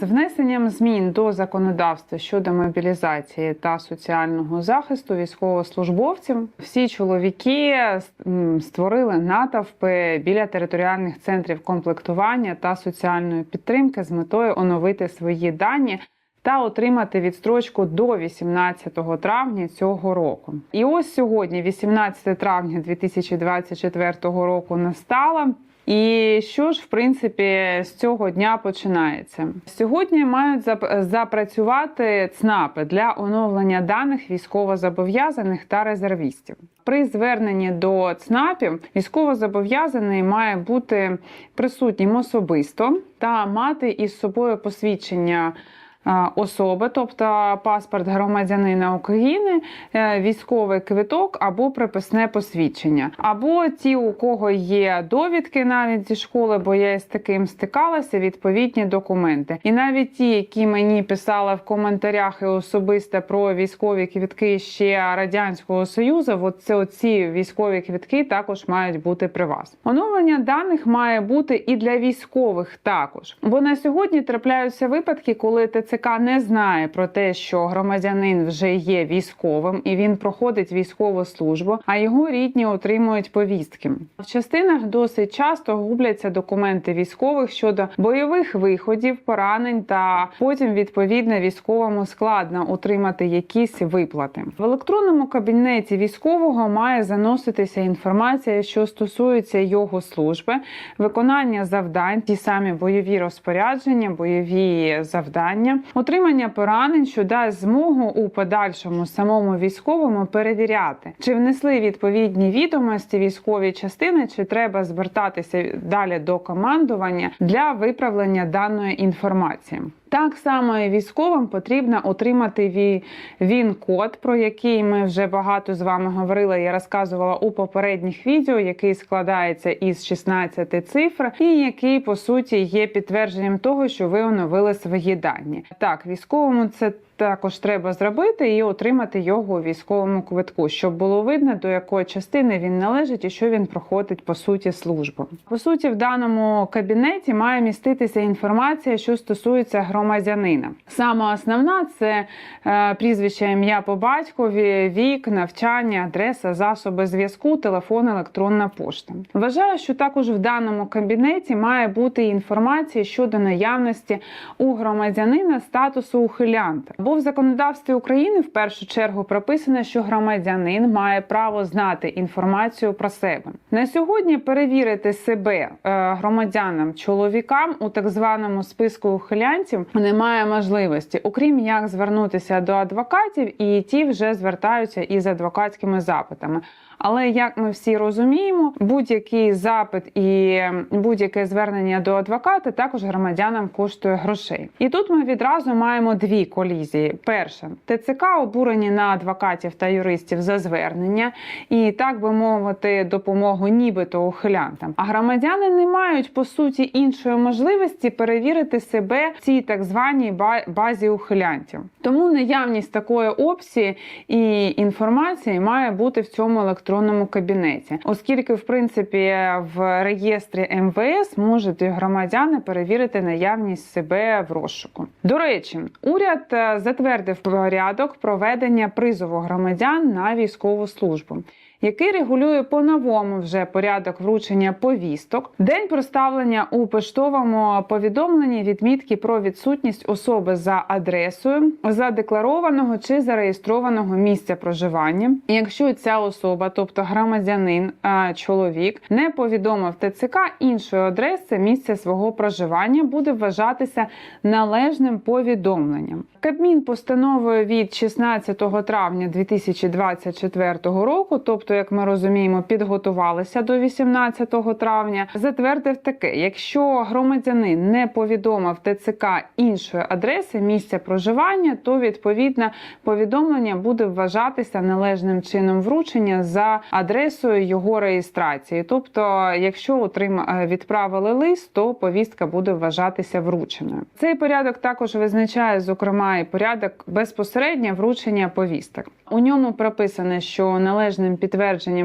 з внесенням змін до законодавства щодо мобілізації та соціального захисту військовослужбовців, всі чоловіки створили натовпи біля територіальних центрів комплектування та соціальної підтримки з метою оновити свої дані. Та отримати відстрочку до 18 травня цього року. І ось сьогодні, 18 травня 2024 року, настало. І що ж, в принципі, з цього дня починається? Сьогодні мають запрацювати ЦНАПи для оновлення даних військовозобов'язаних та резервістів. При зверненні до ЦНАПів військовозобов'язаний має бути присутнім особисто та мати із собою посвідчення. Е, Особи, тобто паспорт громадянина України, е, військовий квиток або приписне посвідчення, або ті, у кого є довідки навіть зі школи, бо я з таким стикалася, відповідні документи. І навіть ті, які мені писали в коментарях і особисто про військові квітки ще радянського союзу, от це оці військові квітки також мають бути при вас. Оновлення даних має бути і для військових також. Бо на сьогодні трапляються випадки, коли ТЦК не знає про те, що громадянин вже є військовим і він проходить військову службу, а його рідні отримують повістки. В частинах досить часто губляться документи військових щодо бойових виходів, поранень та потім відповідно військовому складно отримати якісь виплати. В електронному кабінеті військового має заноситися інформація, що стосується його служби, виконання завдань, ті самі бойові розпорядження, бойові завдання, отримання поранень, що дасть змогу у подальшому самому військовому перевіряти, чи внесли відповідні відомості військові частини, чи треба звертатися далі до командування для виправлення даної інформації. Так само і військовим потрібно отримати ві- він-код, про який ми вже багато з вами говорили. Я розказувала у попередніх відео, який складається із 16 цифр, і який по суті є підтвердженням того, що ви оновили свої дані. Так, військовому це. Також треба зробити і отримати його у військовому квитку, щоб було видно, до якої частини він належить і що він проходить по суті службу. По суті, в даному кабінеті має міститися інформація, що стосується громадянина. Саме основна це е, прізвище, ім'я по батькові, вік, навчання, адреса, засоби зв'язку, телефон, електронна пошта. Вважаю, що також в даному кабінеті має бути інформація щодо наявності у громадянина статусу ухилянта. Бо в законодавстві України в першу чергу прописано, що громадянин має право знати інформацію про себе. На сьогодні перевірити себе е, громадянам чоловікам у так званому списку ухилянців немає можливості, окрім як звернутися до адвокатів, і ті вже звертаються із адвокатськими запитами. Але як ми всі розуміємо, будь-який запит і будь-яке звернення до адвоката також громадянам коштує грошей. І тут ми відразу маємо дві колізії: перша ТЦК обурені на адвокатів та юристів за звернення, і так би мовити, допомогу нібито ухилянтам. А громадяни не мають по суті іншої можливості перевірити себе в цій так званій базі ухилянтів. Тому наявність такої опції і інформації має бути в цьому електронному кабінеті, оскільки, в принципі, в реєстрі МВС можуть громадяни перевірити наявність себе в розшуку. До речі, уряд е, затвердив порядок проведення призову громадян на військову службу. Який регулює по-новому вже порядок вручення повісток, день проставлення у поштовому повідомленні відмітки про відсутність особи за адресою задекларованого чи зареєстрованого місця проживання. Якщо ця особа, тобто громадянин, чоловік, не повідомив ТЦК іншої адреси місця свого проживання, буде вважатися належним повідомленням. Кабмін постановою від 16 травня 2024 року, тобто, як ми розуміємо, підготувалися до 18 травня, затвердив таке: якщо громадянин не повідомив ТЦК іншої адреси місця проживання, то відповідно повідомлення буде вважатися належним чином вручення за адресою його реєстрації. Тобто, якщо отрима відправили лист, то повістка буде вважатися врученою. Цей порядок також визначає, зокрема, і порядок безпосередньо вручення повісток. У ньому прописано, що належним підтвердженням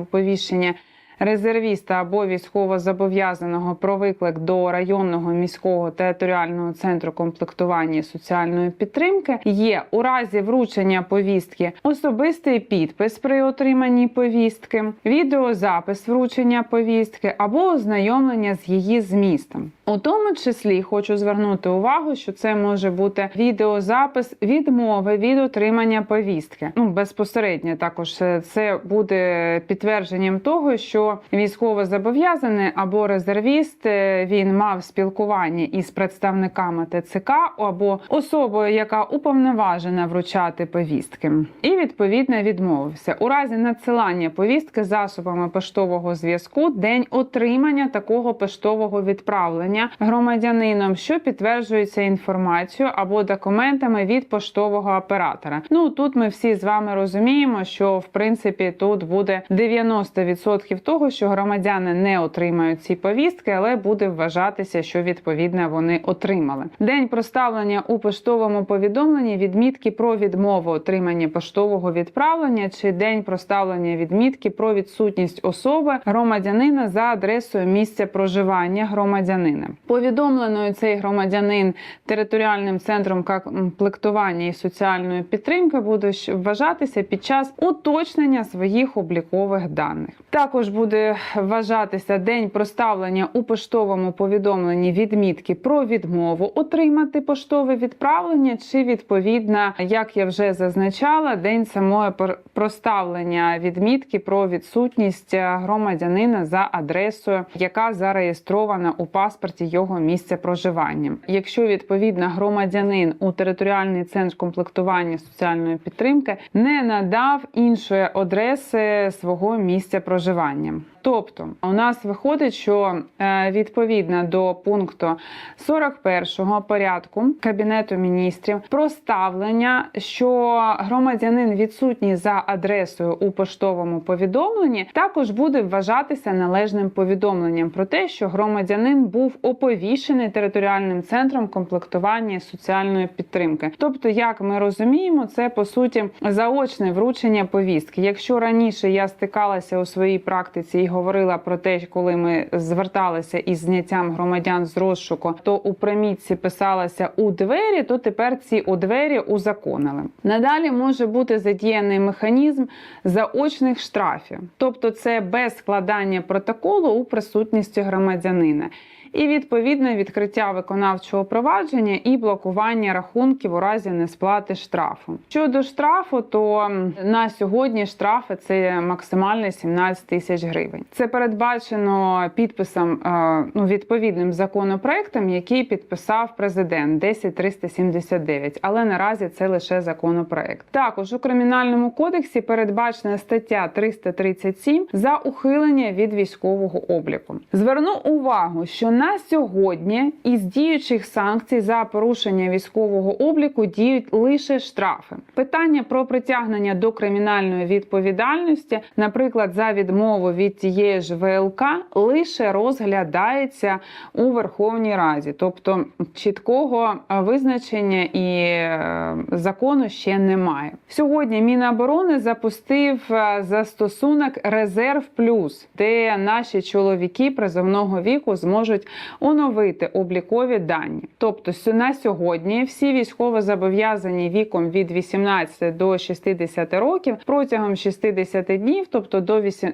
оповіщення резервіста або військовозобов'язаного про виклик до районного міського територіального центру комплектування соціальної підтримки є у разі вручення повістки особистий підпис при отриманні повістки, відеозапис вручення повістки або ознайомлення з її змістом. У тому числі хочу звернути увагу, що це може бути відеозапис відмови від отримання повістки. Ну безпосередньо також е, це буде підтвердженням того, що військовозобов'язаний або резервіст е, він мав спілкування із представниками ТЦК або особою, яка уповноважена вручати повістки, і відповідно відмовився у разі надсилання повістки засобами поштового зв'язку. День отримання такого поштового відправлення громадянином, що підтверджується інформацією або документами від поштового оператора. Ну тут ми всі з вами розуміємо, що в принципі тут буде 90% того, що громадяни не отримають ці повістки, але буде вважатися, що відповідно вони отримали. День проставлення у поштовому повідомленні відмітки про відмову отримання поштового відправлення чи день проставлення відмітки про відсутність особи громадянина за адресою місця проживання громадянина. Повідомленою цей громадянин територіальним центром комплектування і соціальної підтримки буде вважатися під час уточнення своїх облікових даних. Також буде вважатися день проставлення у поштовому повідомленні відмітки про відмову отримати поштове відправлення, чи відповідно, як я вже зазначала, день самого пр- проставлення відмітки про відсутність громадянина за адресою, яка зареєстрована у паспорті його місця проживання. Якщо відповідно громадянин у територіальний центр комплектування соціальної підтримки не надав іншої адреси свого місця проживання. Тобто, у нас виходить, що е, відповідно до пункту 41 порядку Кабінету міністрів проставлення, що громадянин відсутній за адресою у поштовому повідомленні, також буде вважатися належним повідомленням про те, що громадянин був оповіщений територіальним центром комплектування соціальної підтримки. Тобто, як ми розуміємо, це по суті заочне вручення повістки. Якщо раніше я стикалася у своїй практиці і говорила про те, коли ми зверталися із зняттям громадян з розшуку, то у примітці писалося у двері, то тепер ці у двері узаконили. Надалі може бути задіяний механізм заочних штрафів, тобто це без складання протоколу у присутності громадянина. І відповідно відкриття виконавчого провадження і блокування рахунків у разі несплати штрафу. Щодо штрафу, то на сьогодні штрафи це максимально 17 тисяч гривень. Це передбачено підписом е, ну, відповідним законопроектом, який підписав президент 10379, але наразі це лише законопроект. Також у кримінальному кодексі передбачена стаття 337 за ухилення від військового обліку. Зверну увагу, що на сьогодні із діючих санкцій за порушення військового обліку діють лише штрафи. Питання про притягнення до кримінальної відповідальності, наприклад, за відмову від тієї ж ВЛК, лише розглядається у Верховній Раді, тобто чіткого е, визначення і е, закону ще немає. Сьогодні Міноборони запустив е, застосунок Резерв Плюс, де наші чоловіки призовного віку зможуть оновити облікові дані. Тобто на сьогодні всі військовозобов'язані віком від 18 до 60 років протягом 60 днів, тобто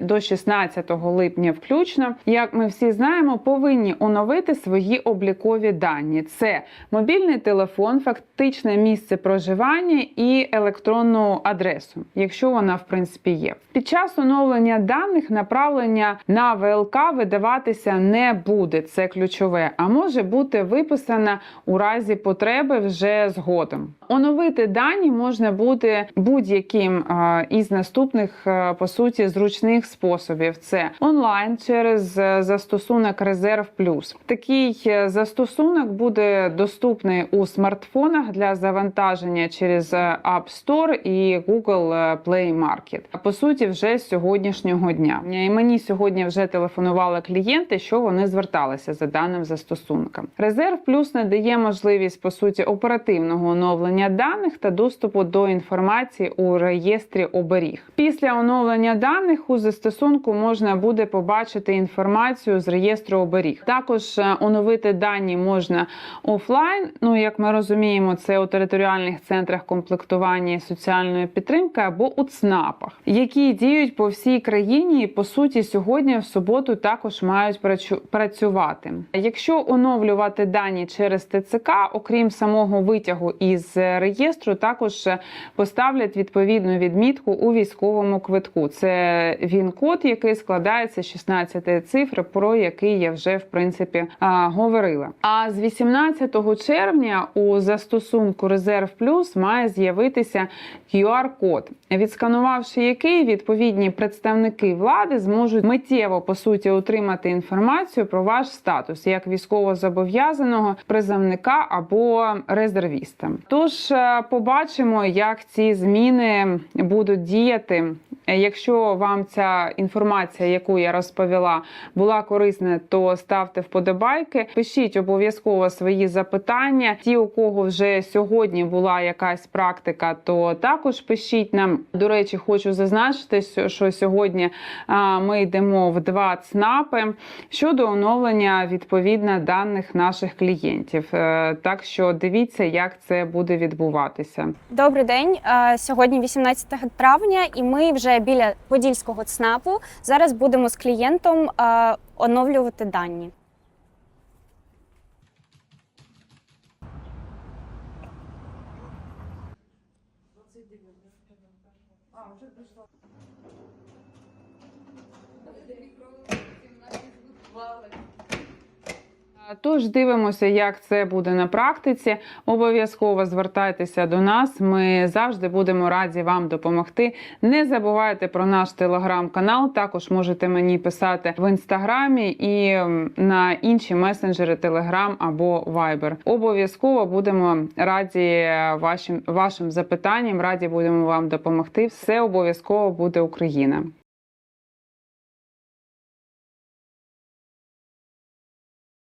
до 16 липня включно, як ми всі знаємо, повинні оновити свої облікові дані. Це мобільний телефон, фактичне місце проживання і електронну адресу, якщо вона в принципі є. Під час оновлення даних направлення на ВЛК видаватися не буде. Це ключове, а може бути виписана у разі потреби вже згодом. Оновити дані можна буде будь-яким е, із наступних е, по суті зручних способів: це онлайн через е, застосунок Резерв Плюс. Такий застосунок буде доступний у смартфонах для завантаження через App Store і Google Play Market. По суті, вже з сьогоднішнього дня. І мені сьогодні вже телефонували клієнти, що вони зверталися за даним застосунком. Резерв плюс надає можливість по суті оперативного оновлення даних та доступу до інформації у реєстрі оберіг. Після оновлення даних у застосунку можна буде побачити інформацію з реєстру оберіг. Також е, оновити дані можна офлайн. Ну як ми розуміємо, це у територіальних центрах комплектування і соціальної підтримки або у ЦНАПах, які діють по всій країні і по суті сьогодні в суботу також мають працю- працювати. Якщо оновлювати дані через ТЦК, окрім самого витягу із реєстру, також е, поставлять відповідну відмітку у військовому квитку. Це він код, який складається з 16 цифр, про який я вже в принципі говорила. А з 18 червня у застосунку Резерв Плюс має з'явитися QR-код, відсканувавши який відповідні представники влади зможуть миттєво по суті отримати інформацію про ваш статус як військовозобов'язаного призовника або резервіста. Тож е, побачимо, як ці зміни будуть діяти. Якщо вам ця інформація, яку я розповіла, була корисна, то ставте вподобайки. Пишіть обов'язково свої запитання. Ті, у кого вже сьогодні була якась практика, то також пишіть нам. До речі, хочу зазначити, що сьогодні ми йдемо в два ЦНАПи щодо оновлення відповідно даних наших клієнтів. Е, Так що дивіться, як це буде відбуватися. Добрий день. Е, Сьогодні 18 травня, і ми вже біля Подільського ЦНАПу. Зараз будемо з клієнтом е, оновлювати дані. Тож дивимося, як це буде на практиці. Обов'язково звертайтеся до нас. Ми завжди будемо раді вам допомогти. Не забувайте про наш телеграм-канал. Також можете мені писати в інстаграмі і на інші месенджери Телеграм або Viber. Обов'язково будемо раді вашим вашим запитанням. Раді будемо вам допомогти. Все обов'язково буде Україна.